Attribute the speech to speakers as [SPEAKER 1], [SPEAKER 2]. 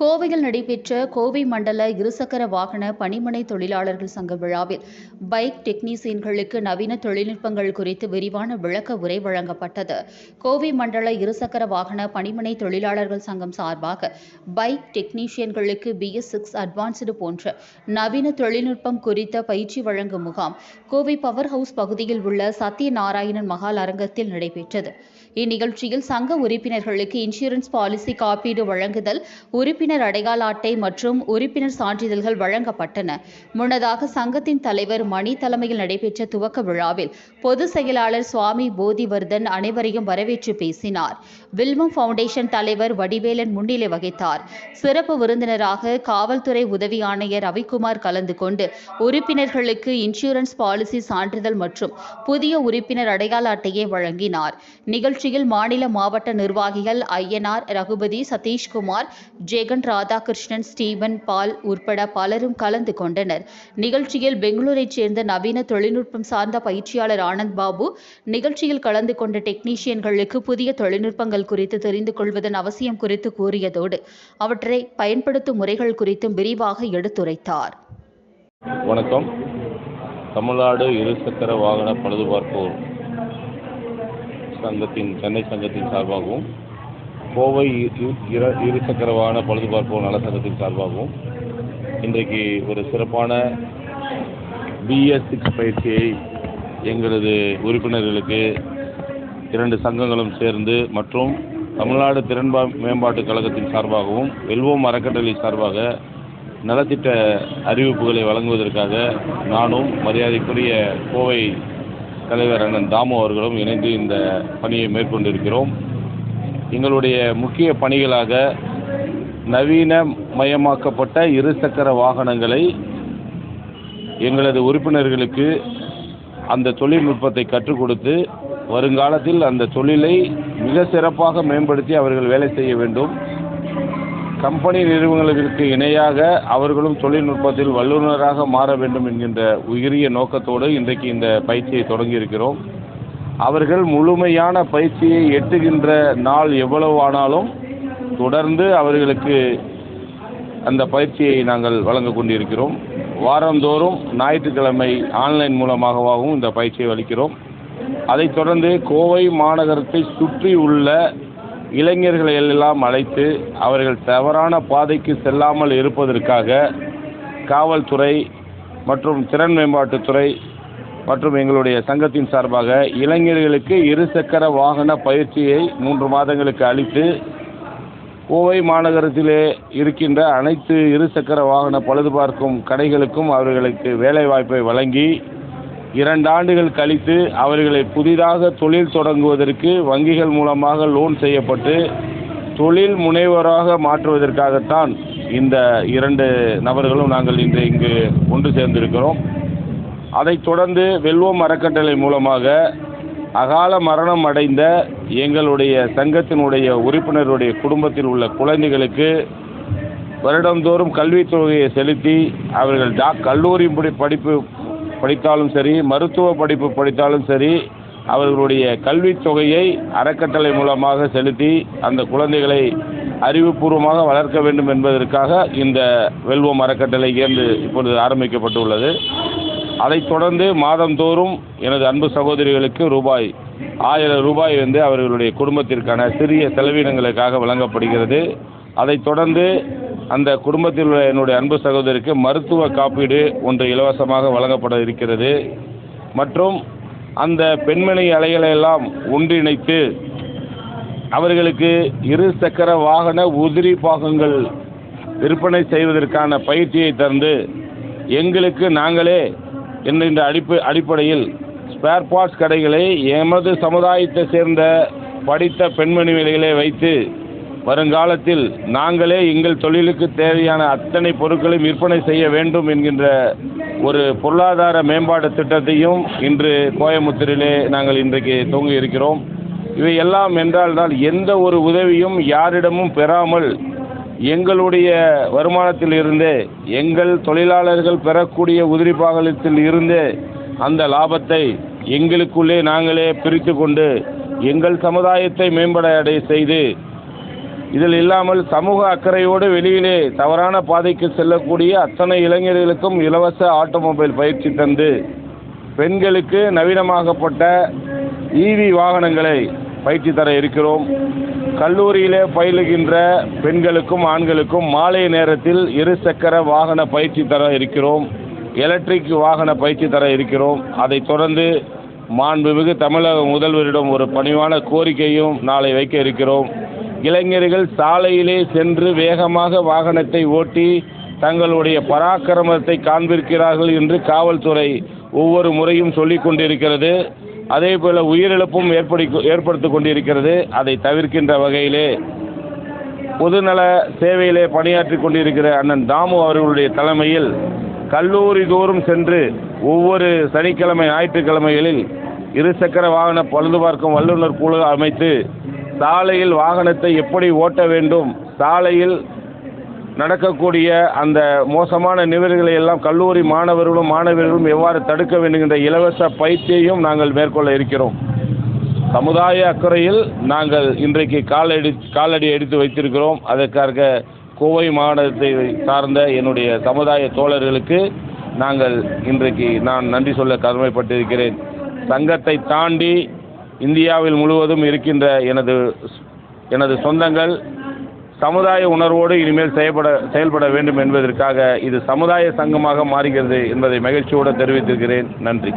[SPEAKER 1] கோவையில் நடைபெற்ற கோவை மண்டல இருசக்கர வாகன பணிமனை தொழிலாளர்கள் சங்க விழாவில் பைக் டெக்னீசியன்களுக்கு நவீன தொழில்நுட்பங்கள் குறித்து விரிவான விளக்க உரை வழங்கப்பட்டது. கோவை மண்டல இருசக்கர வாகன பணிமனை தொழிலாளர்கள் சங்கம் சார்பாக பைக் டெக்னீஷியன்களுக்கு பிஎஸ் சிக்ஸ் அட்வான்ஸ்டு போன்ற நவீன தொழில்நுட்பம் குறித்த பயிற்சி வழங்கும் முகாம் கோவை பவர் ஹவுஸ் பகுதியில் உள்ள சத்யநாராயணன் மகால் அரங்கத்தில் நடைபெற்றது. இந்நிகழ்ச்சியில் சங்க உறுப்பினர்களுக்கு இன்சூரன்ஸ் பாலிசி காப்பீடு வழங்குதல் உறுப்பினர் அடையாள அட்டை மற்றும் உறுப்பினர் சான்றிதழ்கள் வழங்கப்பட்டன. முன்னதாக சங்கத்தின் தலைவர் மணி தலைமையில் நடைபெற்ற துவக்க விழாவில் பொதுச் செயலாளர் சுவாமி போதிவர்தன் அனைவரையும் வரவேற்று பேசினார். வில்மம் பவுண்டேஷன் தலைவர் வடிவேலன் முன்னிலை வகித்தார். சிறப்பு விருந்தினராக காவல்துறை உதவி ஆணையர் ரவிக்குமார் கலந்து கொண்டு உறுப்பினர்களுக்கு இன்சூரன்ஸ் பாலிசி சான்றிதழ் மற்றும் புதிய உறுப்பினர் அடையாள அட்டையை வழங்கினார். நிகழ்ச்சியில் மாநில மாவட்ட நிர்வாகிகள் ஐயனார் ரகுபதி சதீஷ்குமார் ஜெகன் ராதாகிருஷ்ணன் ஸ்டீபன் பால் உட்பட பலரும் கலந்து கொண்டனர். நிகழ்ச்சியில் பெங்களூரைச் சேர்ந்த நவீன தொழில்நுட்பம் சார்ந்த பயிற்சியாளர் ஆனந்த் பாபு நிகழ்ச்சியில் கலந்து கொண்ட டெக்னீஷியன்களுக்கு புதிய தொழில்நுட்பங்கள் குறித்து தெரிந்து கொள்வதன் அவசியம் குறித்து கூறியதோடு அவற்றை பயன்படுத்தும் முறைகள் குறித்தும் விரிவாக எடுத்துரைத்தார்.
[SPEAKER 2] வணக்கம். தமிழ்நாடு இருசக்கர வாகன பழுதுபார்ப்போர் சங்கத்தின் சென்னை சங்கத்தின் சார்பாகவும் கோவை இரு- இரு- இருசக்கர வாகன பழுதுபார்ப்போர் நல சார்பாகவும் இன்றைக்கு ஒரு சிறப்பான பிஎஸ் சிக்ஸ் பயிற்சியை எங்களது உறுப்பினர்களுக்கு இரண்டு சங்கங்களும் சேர்ந்து மற்றும் தமிழ்நாடு திறன்பா மேம்பாட்டுக் கழகத்தின் சார்பாகவும் வெல்வோம் அறக்கட்டளை சார்பாக நலத்திட்ட அறிவிப்புகளை வழங்குவதற்காக நானும் மரியாதைக்குரிய கோவை தலைவர் அண்ணன் தாமு அவர்களும் இணைந்து இந்த பணியை மேற்கொண்டிருக்கிறோம். எங்களுடைய முக்கிய பணிகளாக நவீன மயமாக்கப்பட்ட இருசக்கர வாகனங்களை எங்களது உறுப்பினர்களுக்கு அந்த தொழில்நுட்பத்தை கற்றுக் கொடுத்து வருங்காலத்தில் அந்த தொழிலை மிக சிறப்பாக மேம்படுத்தி அவர்கள் வேலை செய்ய வேண்டும். கம்பெனி நிறுவனங்களுக்கு இணையாக அவர்களும் தொழில்நுட்பத்தில் வல்லுநராக மாற வேண்டும் என்கின்ற உயரிய நோக்கத்தோடு இன்றைக்கு இந்த பயிற்சியை தொடங்கியிருக்கிறோம். அவர்கள் முழுமையான பயிற்சியை எட்டுகின்ற நாள் எவ்வளவு ஆனாலும் தொடர்ந்து அவர்களுக்கு அந்த பயிற்சியை நாங்கள் வழங்க கொண்டிருக்கிறோம். வாரந்தோறும் ஞாயிற்றுக்கிழமை ஆன்லைன் மூலமாகவும் இந்த பயிற்சியை அளிக்கிறோம். அதைத் தொடர்ந்து கோவை மாநகரத்தை சுற்றி உள்ள இளைஞர்களை எல்லாம் அழைத்து அவர்கள் தவறான பாதைக்கு செல்லாமல் இருப்பதற்காக காவல்துறை மற்றும் திறன் மேம்பாட்டுத்துறை மற்றும் எங்களுடைய சங்கத்தின் சார்பாக இளைஞர்களுக்கு இருசக்கர வாகன பயிற்சியை மூன்று மாதங்களுக்கு அளித்து கோவை மாநகரத்திலே இருக்கின்ற அனைத்து இருசக்கர வாகன பழுது பார்க்கும் கடைகளுக்கும் அவர்களுக்கு வேலைவாய்ப்பை வழங்கி இரண்டு ஆண்டுகள் கழித்து அவர்களை புதிதாக தொழில் தொடங்குவதற்கு வங்கிகள் மூலமாக லோன் செய்யப்பட்டு தொழில் முனைவராக மாற்றுவதற்காகத்தான் இந்த இரண்டு நபர்களும் நாங்கள் இன்று இங்கு ஒன்று சேர்ந்திருக்கிறோம். அதைத் தொடர்ந்து வெல்வோம் அறக்கட்டளை மூலமாக அகால மரணம் அடைந்த எங்களுடைய சங்கத்தினுடைய உறுப்பினருடைய குடும்பத்தில் உள்ள குழந்தைகளுக்கு வருடந்தோறும் கல்வித் தொகையை செலுத்தி அவர்கள் டாக் கல்லூரி படி படிப்பு படித்தாலும் சரி மருத்துவ படிப்பு படித்தாலும் சரி அவர்களுடைய கல்வித் தொகையை அறக்கட்டளை மூலமாக செலுத்தி அந்த குழந்தைகளை அறிவுபூர்வமாக வளர்க்க வேண்டும் என்பதற்காக இந்த வெல்வோம் அறக்கட்டளை இயந்து இப்பொழுது ஆரம்பிக்கப்பட்டுள்ளது. அதைத் தொடர்ந்து மாதந்தோறும் எனது அன்பு சகோதரிகளுக்கு ரூபாய் ஆயிரம் ரூபாய் வந்து அவர்களுடைய குடும்பத்திற்கான சிறிய செலவினங்களுக்காக வழங்கப்படுகிறது. அதைத் தொடர்ந்து அந்த குடும்பத்தில் உள்ள என்னுடைய அன்பு சகோதரிக்கு மருத்துவ காப்பீடு ஒன்று இலவசமாக வழங்கப்பட இருக்கிறது. மற்றும் அந்த பெண்மணி அலைகளை எல்லாம் ஒன்றிணைத்து அவர்களுக்கு இரு சக்கர வாகன உதிரி பாகங்கள் விற்பனை செய்வதற்கான பயிற்சியை தந்து எங்களுக்கு நாங்களே என்கின்ற அடிப்பு அடிப்படையில் ஸ்பேர் பார்ட்ஸ் கடைகளை எமது சமுதாயத்தை சேர்ந்த படித்த பெண்மணிகளை வைத்து வருங்காலத்தில் நாங்களே எங்கள் தொழிலுக்கு தேவையான அத்தனை பொருட்களையும் விற்பனை செய்ய வேண்டும் என்கின்ற ஒரு பொருளாதார மேம்பாட்டு திட்டத்தையும் இன்று கோயம்புத்தூரிலே நாங்கள் இன்றைக்கு துவங்கி இருக்கிறோம் இவை எல்லாம் என்றால்தான் எந்த ஒரு உதவியும் யாரிடமும் பெறாமல் எங்களுடைய வருமானத்தில் இருந்தே எங்கள் தொழிலாளர்கள் பெறக்கூடிய உதிரி பாகலத்தில் இருந்தே அந்த லாபத்தை எங்களுக்குள்ளே நாங்களே பிரித்து கொண்டு எங்கள் சமுதாயத்தை மேம்பட செய்து இதில் இல்லாமல் சமூக அக்கறையோடு வெளியிலே தவறான பாதைக்கு செல்லக்கூடிய அத்தனை இளைஞர்களுக்கும் இலவச ஆட்டோமொபைல் பயிற்சி தந்து பெண்களுக்கு நவீனமாகப்பட்ட ஈவி வாகனங்களை பயிற்சி தர இருக்கிறோம். கல்லூரியிலே பயிலுகின்ற பெண்களுக்கும் ஆண்களுக்கும் மாலை நேரத்தில் இருசக்கர வாகன பயிற்சி தர இருக்கிறோம். எலக்ட்ரிக் வாகன பயிற்சி தர இருக்கிறோம். அதைத் தொடர்ந்து மாண்புமிகு தமிழக முதல்வரிடம் ஒரு பணிவான கோரிக்கையும் நாளை வைக்க இருக்கிறோம். இளைஞர்கள் சாலையிலே சென்று வேகமாக வாகனத்தை ஓட்டி தங்களுடைய பராக்கிரமத்தை காண்பிருக்கிறார்கள் என்று காவல்துறை ஒவ்வொரு முறையும் சொல்லிக் கொண்டிருக்கிறது. அதே போல உயிரிழப்பும் ஏற்படி ஏற்படுத்திக் கொண்டிருக்கிறது. அதை தவிர்க்கின்ற வகையிலே பொதுநல சேவையிலே பணியாற்றி கொண்டிருக்கிற அண்ணன் தாமு அவர்களுடைய தலைமையில் கல்லூரி தோறும் சென்று ஒவ்வொரு சனிக்கிழமை ஞாயிற்றுக்கிழமைகளில் இருசக்கர வாகன பழுது பார்க்கும் வல்லுநர் குழு அமைத்து சாலையில் வாகனத்தை எப்படி ஓட்ட வேண்டும் சாலையில் நடக்கக்கூடிய அந்த மோசமான நிகழ்வுகளை எல்லாம் கல்லூரி மாணவர்களும் மாணவர்களும் எவ்வாறு தடுக்க வேண்டும் என்ற இலவச பயிற்சியையும் நாங்கள் மேற்கொள்ள இருக்கிறோம். சமுதாய அக்கறையில் நாங்கள் இன்றைக்கு காலடி காலடி எடுத்து வைத்திருக்கிறோம். அதற்காக கோவை மாவட்டத்தை சார்ந்த என்னுடைய சமுதாய தோழர்களுக்கு நாங்கள் இன்றைக்கு நான் நன்றி சொல்ல கடமைப்பட்டிருக்கிறேன். சங்கத்தை தாண்டி இந்தியாவில் முழுவதும் இருக்கின்ற எனது எனது சொந்தங்கள் சமுதாய உணர்வோடு இனிமேல் செயல்பட செயல்பட வேண்டும் என்பதற்காக இது சமுதாய சங்கமாக மாறுகிறது என்பதை மகிழ்ச்சியோடு தெரிவித்திருக்கிறேன். நன்றி.